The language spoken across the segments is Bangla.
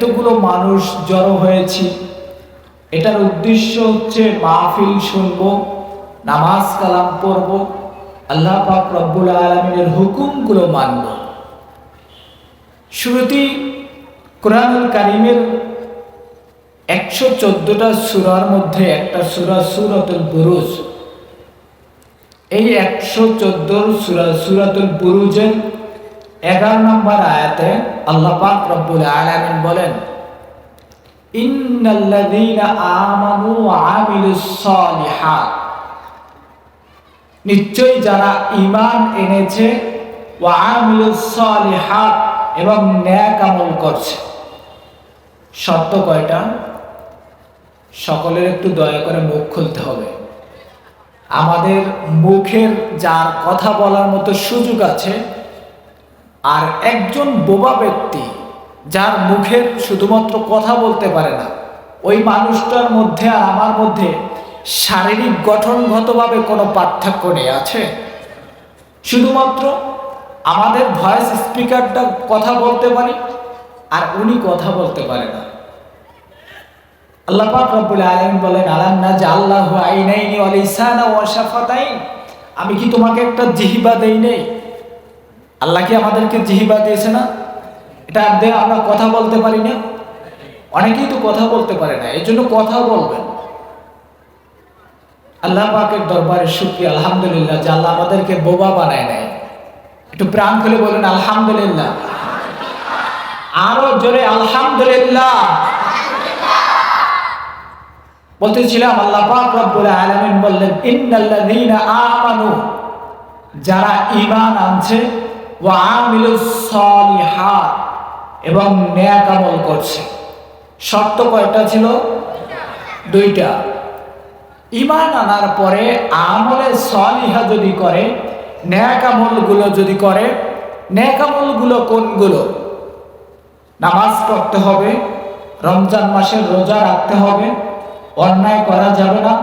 এতগুলো মানুষ জড়ো হয়েছি। এটার উদ্দেশ্য হচ্ছে মাহফিল শুনব, নামাজ কালাম পড়ব, আল্লাহ পাক রব্বুল আলমিনের হুকুমগুলো মানব। শুরুতেই কোরআনুল কারিমের একশো চোদ্দটা সুরার মধ্যে একটা সুরা সুরাতুল বুরুজ। এই একশো চোদ্দোর সুরা সুরাতুল বুরুজের এগারো নম্বর আয়াতে আল্লাহ পাক রব্বুল আলামিন বলেন, ইন্নাল্লাযীনা আমানু ওয়া আমিলুস সালিহাত। নিশ্চয়ই যারা ঈমান এনেছে ওয়া আমিলুস সালিহাত এবং ন্যাক আমল করছে। শর্ত কয়টা? সকলের একটু দয়া করে মুখ খুলতে হবে। আমাদের মুখের যার কথা বলার মতো সুযোগ আছে আর একজন বোবা ব্যক্তি যার মুখের শুধুমাত্র কথা বলতে পারে না, ওই মানুষটার মধ্যে আর আমার মধ্যে শারীরিক গঠনগতভাবে কোনো পার্থক্য নেই, আছে? শুধুমাত্র আমাদের ভয়েস স্পিকারটা কথা বলতে পারি আর উনি কথা বলতে পারে না। আল্লাহ পাক রব্বুল আলামিন বলেন, আলাম না যে আল্লাহ আইনাইনি ওয়া লিসানা ওয়া আমি কি তোমাকে একটা জিহিবা দেই নেই? আল্লাহ কি আমাদেরকে জিহিবা দিয়েছে না? এটা দিয়ে আমরা কথা বলতে পারি না। অনেকেই তো কথা বলতে পারে না এই জন্য কথা বলবেন আল্লাহ পাকের দরবারে শুক্রিয়া, আলহামদুলিল্লাহ, যে আল্লাহ আমাদেরকে বোবা বানায় নেয়। একটু প্রাণ খুলে বলেন, আলহামদুলিল্লাহ। আরও জোরে, আলহামদুলিল্লাহ। বলতেছিলাম, আল্লাহ পাক রব্বুল আলামিন বললেন, ইন্নাল্লাযীনা আমানু, যারা ঈমান আনছে ওয়া আমিলুস সালিহাত, এবং নেক আমল করছে। শর্ত কয়টা ছিল? দুইটা। ঈমান আনার পরে আমলে সলিহা যদি করে ন্যাক আমলগুলো যদি করে ন্যাক আমলগুলো কোনগুলো? নামাজ পড়তে হবে, রমজান মাসের রোজা রাখতে হবে, অন্যায় করা যাবে না,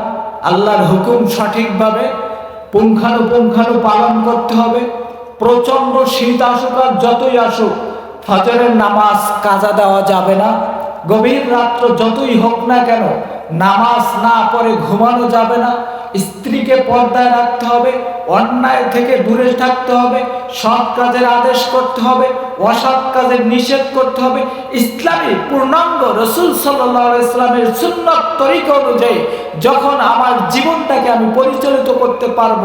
আল্লাহর হুকুম সঠিকভাবে, পুঙ্খানুপুঙ্খানু পালন করতে হবে প্রচণ্ড শীত আসুক আর যতই আসুক, ফজরের নামাজ কাজা দেওয়া যাবে না। গভীর রাত্র যতই হোক না কেন নামাজ না পড়ে ঘুমানো যাবে না। স্ত্রীকে পর্দায় রাখতে হবে, অন্যায় থেকে দূরে থাকতে হবে, সৎ কাজের আদেশ করতে হবে, অসৎ কাজের নিষেধ করতে হবে। ইসলামী পূর্ণাঙ্গ রসুল সাল্লাহ ইসলামের সুন্নত তরিকা অনুযায়ী যখন আমার জীবনটাকে আমি পরিচালিত করতে পারব,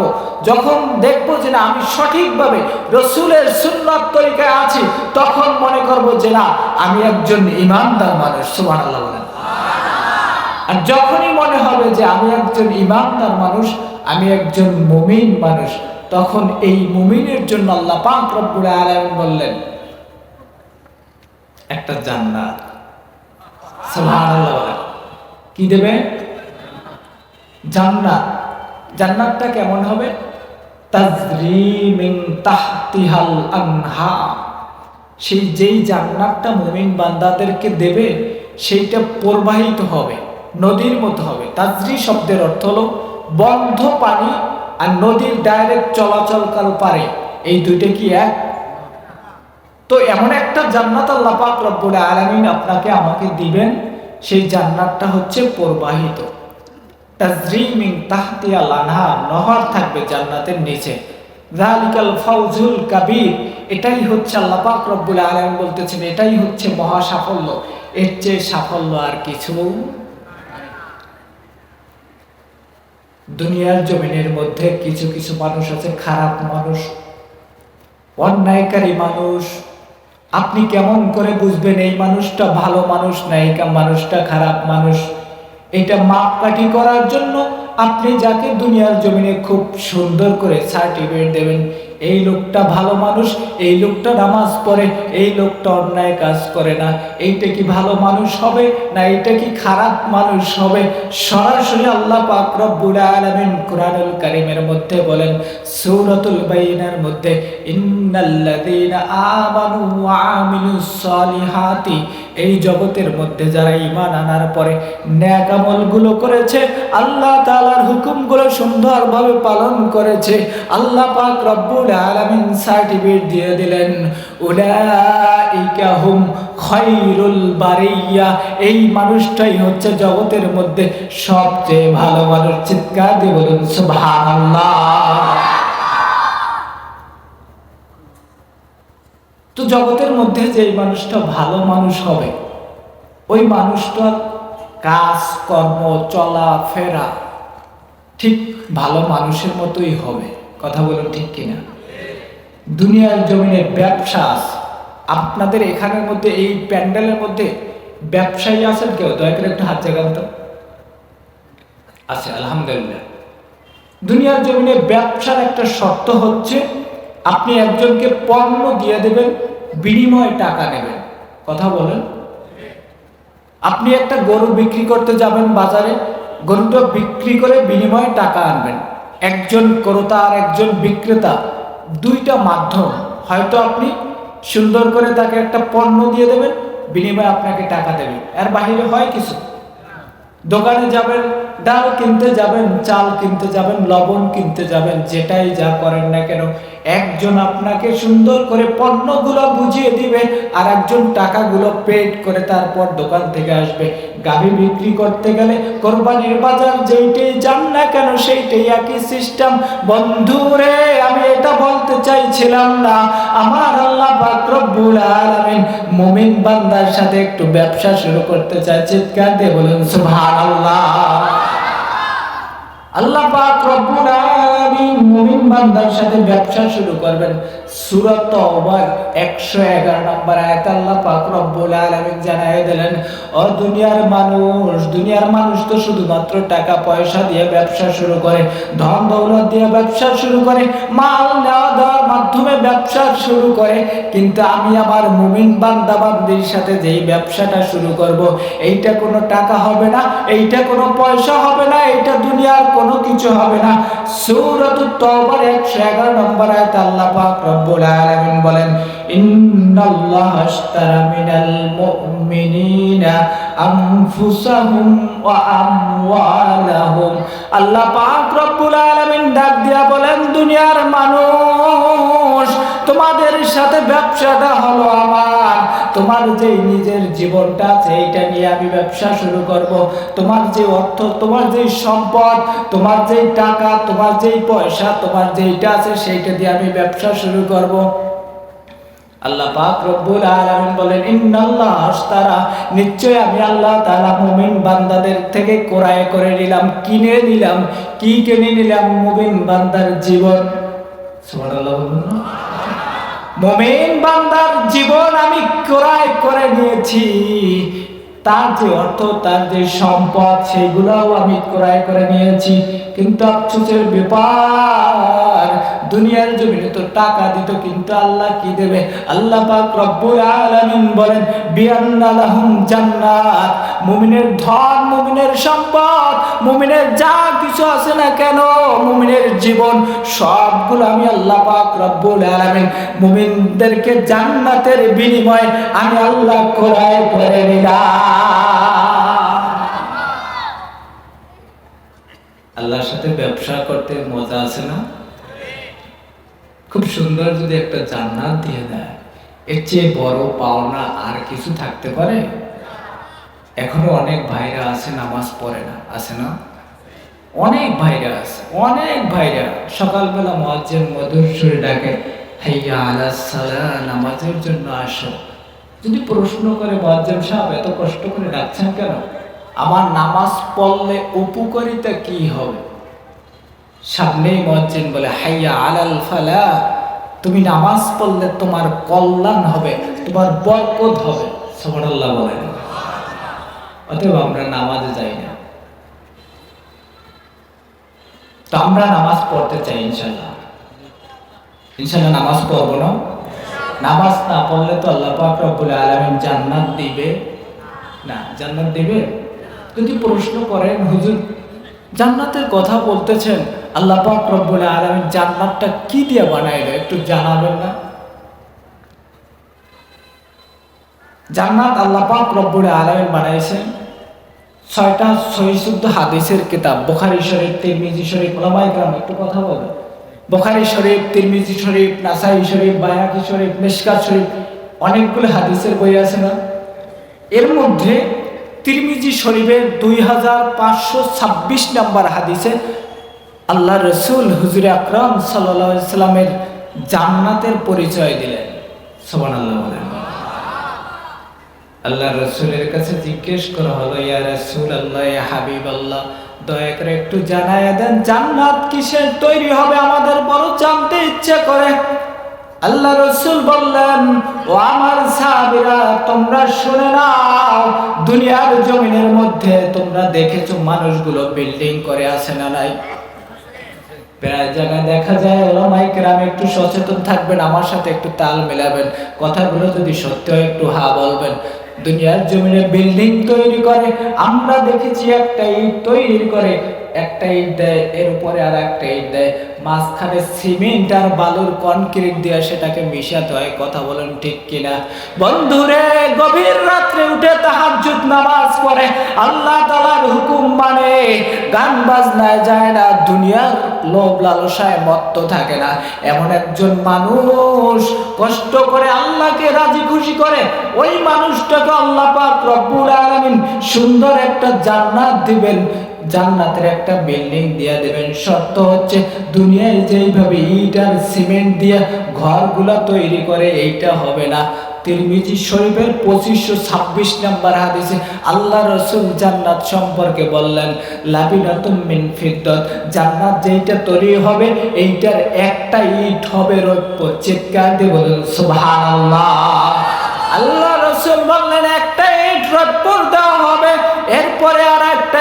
যখন দেখব যে না, আমি সঠিকভাবে রসুলের সুন্নত তরিকায় আছি, তখন মনে করব যে না, আমি একজন ইমানদার মানুষ। সুমান আল্লাহ বলেন। আর যখনই মনে হবে যে আমি একজন ইমানদার মানুষ, আমি একজন মুমিন মানুষ, তখন এই মুমিনের জন্য আল্লাহ পাক রব্বুল আলামিন বললেন, একটা জান্নাত। সুবহানাল্লাহ। কি দেবে? জান্নাত। জান্নাতটা কেমন হবে? তাজরি মিন তাহতিহাল আনহা। সেই যেই জান্নাতটা মুমিন বান্দাদেরকে দেবে, সেইটা প্রবাহিত হবে। নদীর মতো হবে। তাজরি শব্দের অর্থ হলো বন্ধ পানি আর নদীর ডাইরেক্ট চলাচলকাল পারে। এই দুইটা কি এক? তো এমন একটা জান্নাত আল্লাহ পাক রব্বুল আলামিন আপনাকে আমাকে দিবেন, সেই জান্নাতটা হচ্ছে প্রবাহিত। তাজরি তাজরিমিং তাহতিয়া লানহা নহর থাকবে জান্নাতের নিচে। জালিকাল ফাউজুল কাবির, এটাই হচ্ছে আল্লাহ পাক রব্বুল আলামিন বলতেছেন, এটাই হচ্ছে মহা সাফল্য এর চেয়ে সাফল্য আর কিছু দুনিয়ার জমিনের মধ্যে কিছু কিছু মানুষ আছে, খারাপ মানুষ, অন্যায়কারী মানুষ। আপনি কেমন করে বুঝবেন এই মানুষটা ভালো মানুষ না এই মানুষটা খারাপ মানুষ? এটা মাপকাঠি করার জন্য আপনি যাকে দুনিয়ার জমিনে খুব সুন্দর করে সার্টিফিকেট দেবেন এই লোকটা ভালো মানুষ, এই লোকটা নামাজ পড়ে, এই লোকটা অন্যায় কাজ করে না। এইটা কি ভালো মানুষ হবে না এইটা কি খারাপ মানুষ হবে? সরাসরি আল্লাহ পাক রব্বুল আলামিন কোরআনুল কারীমের মধ্যে বলেন, সূরাতুল বাইনার মধ্যে, ইন্নাল্লাযীনা আমানু ওয়া আমিলুস সালিহাতি এই জগতের মধ্যে যারা ঈমান আনার পরে ন্যাক আমলগুলো করেছে, আল্লাহ তাআলার হুকুমগুলো সুন্দরভাবে পালন করেছে। আল্লাহ পাক রব্বুল আলামিন সার্টিফিকেট দিয়ে দিলেন হুম খৈরুল বারিয়া এই মানুষটাই হচ্ছে জগতের মধ্যে সবচেয়ে ভালো মানুষ। চিৎকার দিয়ে বলুন তো জগতের মধ্যে যে মানুষটা ভালো মানুষ হবে, ওই মানুষটার কাজ, কর্ম, চলা, ফেরা ঠিক ভালো মানুষের মতোই হবে। কথা বলুন ঠিক কিনা? দুনিয়ার জমিনে ব্যবসা আছে। আপনাদের এখানের মধ্যে, এই প্যান্ডেলের মধ্যে ব্যবসায়ী আছেন কেউ? দয়া করে একটু হাত জাগান তো। আচ্ছা আলহামদুলিল্লাহ। দুনিয়ার জমিনে ব্যবসার একটা শর্ত হচ্ছে, আপনি একজনকে পণ্য দিয়ে দেবেন, বিনিময়ে টাকা নেবেন। কথা বলেন। আপনি একটা গরু বিক্রি করতে যাবেন বাজারে, গরুটা বিক্রি করে বিনিময়ে টাকা আনবেন। একজন ক্রেতা আর একজন বিক্রেতা দুইটা মাধ্যম। হয়তো আপনি সুন্দর করে তাকে একটা পণ্য দিয়ে দেবেন, বিনিময়ে আপনাকে টাকা দেবে। এর বাহিরে হয় কিছু দোকানে যাবেন, ডাল কিনতে যাবেন, চাল কিনতে যাবেন, লবণ কিনতে যাবেন, যেটাই যা করেন না কেন একজন আপনাকে সুন্দর করে পণ্যগুলো বুঝিয়ে দিবে আর একজন টাকাগুলো পেড করে তারপর দোকান থেকে আসবে। গাভি বিক্রি করতে গেলে কোরবানির বাজার যেইটাই যান না কেন, সেইটাই একই সিস্টেম বন্ধুরে আমি এটা বলতে চাইছিলাম না। আমার আল্লাহ পাক রব্বুল আলামিন মুমিন বান্দার সাথে একটু ব্যবসা শুরু করতে চাই চিৎকার দিয়ে বলুন, সুবহানাল্লাহ। আল্লাহ পাক রব্বুল আলামিন মুমিন বান্দার সাথে ব্যবসা শুরু করবেন। সূরা তওবা 111 নম্বর আয়াত আল্লাহ পাক রব্বুল আলামিন জানায় দিলেন, ও দুনিয়ার মানুষ দুনিয়ার মানুষ তো শুধুমাত্র টাকা, পয়সা দিয়ে ব্যবসা শুরু করে ধন দৌলত দিয়ে ব্যবসা শুরু করে, মাল নেওয়া দেওয়ার ব্যবসা শুরু করে, কিন্তু আমি আমার মুমিন বান্দা বান্দির সাথে যেই ব্যবসাটা শুরু করব, এইটা কোনো টাকা হবে না, এইটা কোনো পয়সা হবে না, এইটা দুনিয়ার কোনো কিছু হবে না। সূরাতুত তওবার 111 নম্বর আয়াত আল্লাহ পাক রব্বুল আলামিন বলেন, ইন্নাল্লাহ আশতারা মিনাল মুমিনিনা আনফুসাহুম ওয়া আমওয়ালাহুম। আল্লাহ পাক রব্বুল আলামিন ডাক দিয়া বলেন, দুনিয়ার মানুষ তোমাদের সাথে ব্যবসাটা হলো আমার। তোমার যে নিজের জীবনটা আছে, এইটা নিয়ে আমি ব্যবসা শুরু করব। তোমার যে অর্থ, তোমার যে সম্পদ, তোমার যে টাকা, তোমার যেই পয়সা, তোমার যেইটা আছে, সেইটা দিয়ে আমি ব্যবসা শুরু করব। আল্লাহ পাক রব্বুল আলামিন বলেন, ইন্নাল্লাহ নিশ্চয় আমি আল্লাহ তাআলা মুমিন বান্দাদের থেকে ক্রয় করে নিলাম, কিনে নিলাম, কি কিনে নিলাম মুমিন বান্দার জীবন? সুবহানাল্লাহ মুমিন বান্দার জীবন আমি ক্রয় করে নিয়েছি। তার যে অর্থ, তার যে সম্পদ, সেগুলোও আমি ক্রয় করে নিয়েছি। কিন্তু আফসোসের ব্যাপার, দুনিয়ার জমিনে তো টাকা দিত, কিন্তু আল্লাহ কি দেবে? আল্লাহ পাক রব্বুল আলামিন বলেন বিআন্না লাহুম জান্নাত। মুমিনের ধন, মুমিনের সম্পদ, মুমিনের যা কিছু আছে না কেন, মুমিনের জীবন, সবগুলো আমি আল্লাহ পাক রব্বুল আলামিন মুমিনদেরকে জান্নাতের বিনিময়ে আমি আল্লাহ ক্রয় করে নিলাম। আল্লাহর সাথে ব্যবসা করতে মজা আছে না? খুব সুন্দর যদি একটা জান্নাত দিয়ে দেয়, এর চেয়ে বড় পাওনা আর কিছু থাকতে পারে? এখনও অনেক ভাইরা আছে, নামাজ পড়ে না, আছে না? অনেক ভাইরা আছে, অনেক ভাইরা। সকালবেলা মজ্জেন মধুর সুরে ডাকে, হাইয়া আলা নামাজের জন্য আসো। যদি প্রশ্ন করে মজ্জেম সাহেব, এত কষ্ট করে ডাকছেন কেন? আমার নামাজ পড়লে উপকারিতা কি হবে? সামনেই মজ্জেন বলে, হাইয়া আলাল ফালা তুমি নামাজ পড়লে তোমার কল্যাণ হবে, তোমার বরকত হবে। সুবহানাল্লাহ বলেন। অতএব আমরা নামাজে যাই না। তো আমরা নামাজ পড়তে চাই ইনশাল্লাহ ইনশাল্লাহ নামাজ পড়ব না। নামাজ না পড়লে তো আল্লাহ পাক রব্বুল আলামিন জান্নাত দিবে। না, জান্নাত দিবে? যদি প্রশ্ন করেন, হুজুর, জান্নাতের কথা বলতেছেন, আল্লাহ পাক রব্বুল আলামিন জান্নাতটা কি দিয়ে বানাইলো একটু জানাবেন না? জান্নাত আল্লাহ পাক রব্বুল আলামিন বানাইছেন? ছয়টা সহিশুদ্ধ হাদিসের কিতাব, বুখারী শরীফ, তিরমিজি শরীফ ওলামায়ে গ্রাম একটু কথা বলবেন বোখারি শরীফ, তিরমিজি শরীফ, নাসাই শরীফ বায়াকি শরীফ, মিশকাত শরীফ, অনেকগুলো হাদিসের বই আছে না? এর মধ্যে তিরমিজি শরীফের দুই হাজার পাঁচশো ছাব্বিশ নম্বর হাদিসে আল্লাহ রসুল হুজুর আকরম সাল্লা সাল্লামের জান্নাতের পরিচয় দিলেন। সোমান আল্লাহ আল্লাহ রসুলের কাছে জিজ্ঞেস করা হলো, ইয়া রসুল আল্লাহ ইয়া হাবিব আল্লাহ দয়া করে একটু জানায় দেন, জান্নাত কিসের তৈরি হবে আমাদের বড় জানতে ইচ্ছে করে। আল্লাহ রসুল বললেন, ও আমার সাহাবিরা, তোমরা শুনে নাও, দুনিয়ার জমিনের মধ্যে তোমরা দেখেছ মানুষগুলো বিল্ডিং করে আছে না নাই? প্রায় জায়গায় দেখা যায় ওলামাই কেরাম একটু সচেতন থাকবেন, আমার সাথে একটু তাল মেলাবেন, কথাগুলো যদি সত্য একটু হা বলবেন। দুনিয়ার জমিনে বিল্ডিং তৈরি করে, আমরা দেখেছি একটা ইট তৈরি করে, একটা ইট দেয়, এর উপরে আর একটা ইট দেয়। মাঝখানে সিমেন্ট আর বালুর কনক্রিট দিয়ে সেটাকে মিশাতে হয়, কথা বলেন ঠিক কিনা? বন্ধুরে, গভীর রাত্রে উঠে তাহাজ্জুদ নামাজ পড়ে, আল্লাহ তাআলার হুকুম মানে গান বাজনায় যায় না, দুনিয়ার লোভ লালসায় মত্ত থাকে না। এমন একজন মানুষ কষ্ট করে আল্লাহকে রাজি খুশি করে, ওই মানুষটাকে আল্লাহ পাক রব্বুল আলামিন সুন্দর একটা জান্নাত দিবেন। জান্নাতের একটা বিল্ডিং দিয়ে দেবেন। শর্ত হচ্ছে দুনিয়ায় যেইভাবে ইট আর সিমেন্ট দিয়ে ঘরগুলা তৈরি করে, এইটা হবে না। তিরমিজি শরীফের পঁচিশশো ছাব্বিশ নাম্বার হাদিসে আল্লাহ রসুল জান্নাত সম্পর্কে বললেন, লাবিনাতুম মিন ফিদ্দত। জান্নাত যেইটা তৈরি হবে, এইটার একটা ইট হবে রৌপ্য। চিৎকার দিয়ে বলেন, সুবহানাল্লাহ। আল্লাহ রসুল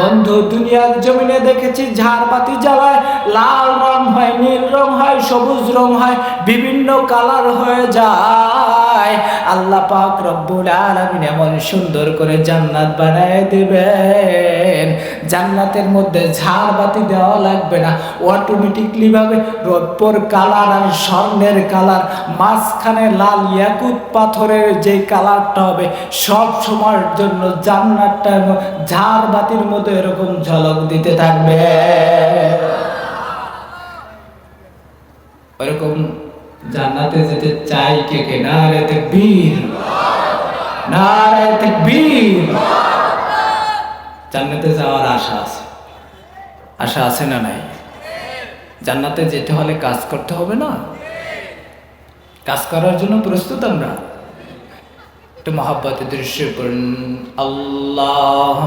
বন্ধু, দুনিয়ার জমিনে দেখেছি ঝাড়বাতি জ্বালায়, লাল রং হয়, নীল রং হয়, সবুজ রং হয়, বিভিন্ন কালার হয়ে যায়। আল্লাহ পাক রব্বুল আলামিন এমন সুন্দর করে জান্নাত বানায় দেবেন। জান্নাতের মধ্যে ঝাড়বাতি দেওয়া লাগবে না। অটোমেটিকলি ভাবে রোদপোর কালার আর স্বর্ণের কালার, মাঝখানে লাল ইয়াকুত পাথরের যে কালারটা হবে, সব সময়ের জন্য জান্নাতটা ঝাড়বাতির মতো এরকম ঝলক দিতে থাকবে। ওরকম জান্নাতে যেতে চাই কে কে? না রে বীর না রে বীর জান্নাতে যাওয়ার আশা আছে। আশা আছে না নাই? জান্নাতে যেতে হলে কাজ করতে হবে না? কাজ করার জন্য প্রস্তুত আমরা? একটু মহাব্বতের দৃশ্য করুন আল্লাহ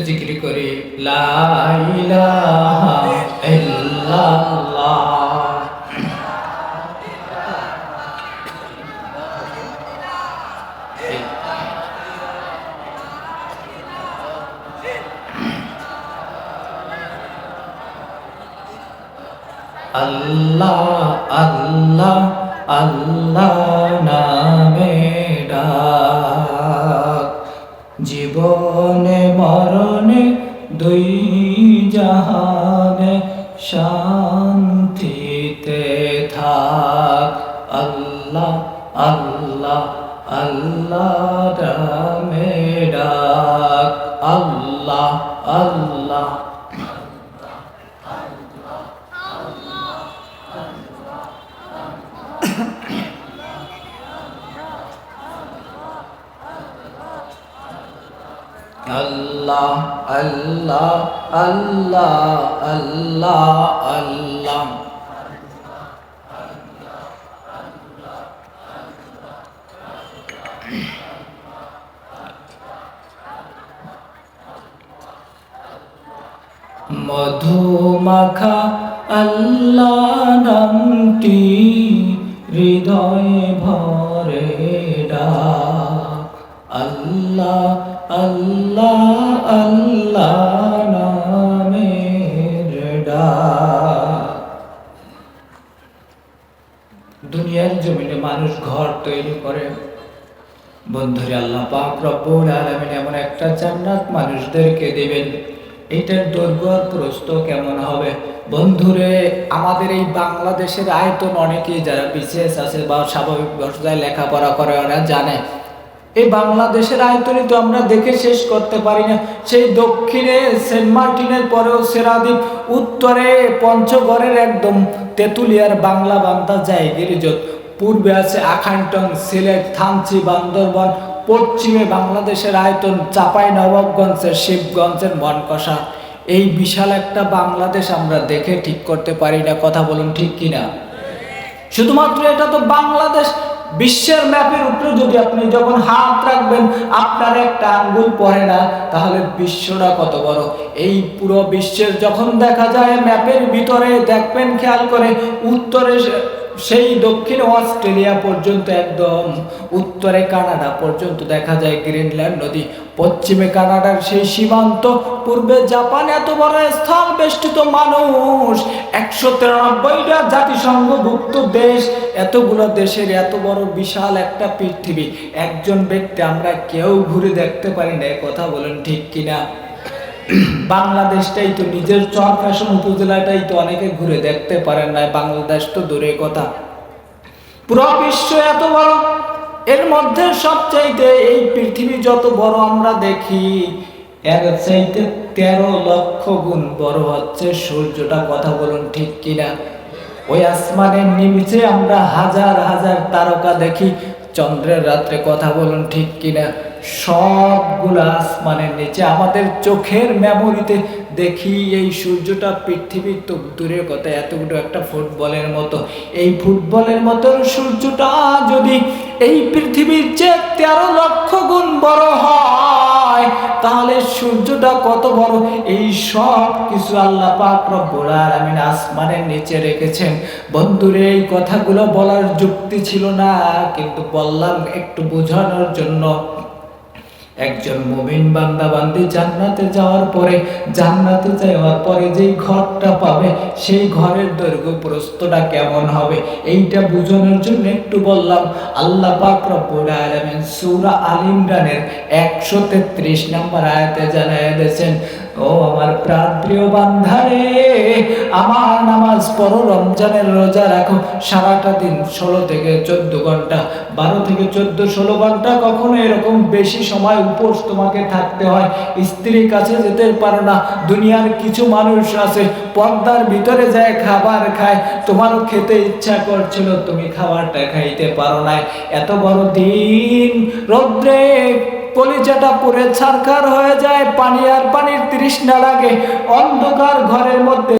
জিকির করি লা আল্লাহ আল্লাহ আল্লাহ নামে ডাক। জীবনে মরণে দুই জাহানে শান্তিতে আল্লাহ আল্লাহ আল্লাহ আল্লাহ আল্লাহ। মধুমাখা আল্লাহ নামটি হৃদয়ে ভরে ডাক। আল্লাহ আল্লাহ আল্লাহ নামের দুনিয়ার জমিনে মানুষ ঘর তৈরি করে। বন্ধুরে, আল্লাহ পাক রব্বুল আলামিন এমন একটা জান্নাত মানুষদেরকে দেবেন। এটার দৈর্ঘ্য আর প্রস্থ কেমন হবে? বন্ধুরে, আমাদের এই বাংলাদেশের আয়তন অনেকেই যারা বিশেষ আছে বা স্বাভাবিক বর্ষায় লেখাপড়া করে ওরা জানে। এই বাংলাদেশের আয়তনই তো আমরা দেখে শেষ করতে পারি না। সেই দক্ষিণে সেন্ট মার্টিনের পরেও সেরাদ্বীপ, উত্তরে পঞ্চগড়ের একদম তেঁতুলিয়ার বাংলা বান্দা যায় পূর্বে আছে আখান্টন সিলেট, থানচি, বান্দরবন, পশ্চিমে বাংলাদেশের আয়তন চাপাই, নবাবগঞ্জের শিবগঞ্জের মনকষা এই বিশাল একটা বাংলাদেশ আমরা দেখে ঠিক করতে পারি না। কথা বলুন ঠিক কিনা? শুধুমাত্র এটা তো বাংলাদেশ বিশ্বের ম্যাপের উপরে যদি আপনি যখন হাত রাখবেন, আপনার একটা আঙ্গুল পড়ে না, তাহলে বিশ্বটা কত বড়? এই পুরো বিশ্বের যখন দেখা যায়, ম্যাপের ভিতরে দেখবেন, খেয়াল করে, উত্তরে সেই দক্ষিণ অস্ট্রেলিয়া পর্যন্ত একদম উত্তরে কানাডা পর্যন্ত দেখা যায় গ্রিনল্যান্ড নদী। পশ্চিমে কানাডার সেই সীমান্ত, পূর্বে জাপান এত বড় স্থল বেষ্টিত মানুষ। একশো তিরানব্বইটা জাতিসংঘভুক্ত দেশ, এতগুলো দেশের এত বড় বিশাল একটা পৃথিবী। একজন ব্যক্তি আমরা কেউ ঘুরে দেখতে পারি না কথা বলেন ঠিক কিনা? বাংলাদেশটাই তো নিজের চর ফ্যাশন উপজেলাটাই তো অনেকে ঘুরে দেখতে পারেন না, বাংলাদেশ তো দূরে কথা। পুরো বিশ্ব এত বড়, এর মধ্যে সবচাইতে এই পৃথিবী যত বড় আমরা দেখি, এর চাইতে তেরো লক্ষ গুণ বড় হচ্ছে সূর্যটা, কথা বলুন ঠিক কিনা? ওই আসমানের নিচে আমরা হাজার হাজার তারকা দেখি, চন্দ্রের রাত্রে কথা বলুন ঠিক কিনা? সবগুলো আসমানের নিচে, আমাদের চোখের মেমোরিতে দেখি এই সূর্যটা পৃথিবীর তো দূরের কথা, এতগুলো একটা ফুটবলের মতো। এই ফুটবলের মতো সূর্যটা যদি এই পৃথিবীর চেয়ে তেরো লক্ষ গুণ বড় হয়, তাহলে সূর্যটা কত বড়? এই সব কিছু আল্লাহ পাক রব্বুল আলামিন আসমানের নিচে রেখেছেন। বন্ধুরে, এই কথাগুলো বলার যুক্তি ছিল না, কিন্তু বললাম একটু বোঝানোর জন্য। একজন মুমিন বান্দা বান্দি জান্নাতে যাওয়ার পরে, জান্নাতে যাওয়ার পরে যেই ঘরটা পাবে, সেই ঘরের দৈর্ঘ্য প্রস্তটা কেমন হবে? এইটা বুঝানোর জন্য একটু বললাম, আল্লাহ পাক রব্বুল আলামিন সূরা আল ইমরানের 133 নম্বর আয়াতে জানায় দিয়েছেন ও আমার প্রাণ প্রিয় বান্ধারে, আমার নামাজ পড়ো, রমজানের রোজা রাখো। সারাটা দিন ষোলো থেকে চোদ্দ ঘণ্টা, বারো থেকে চোদ্দ, ষোলো ঘণ্টা কখনো এরকম বেশি সময় উপোস তোমাকে থাকতে হয়। স্ত্রীর কাছে যেতে পারো না, দুনিয়ার কিছু মানুষ আছে, পর্দার ভিতরে যায় খাবার খায়। তোমারও খেতে ইচ্ছা করছিল, তুমি খাবারটা খাইতে পারো না এত বড় দিন, রৌদ্রে কলিজাটা পুরে ছারখার হয়ে যায় পানি আর পানির তৃষ্ণা লাগে। অন্ধকার ঘরের মধ্যে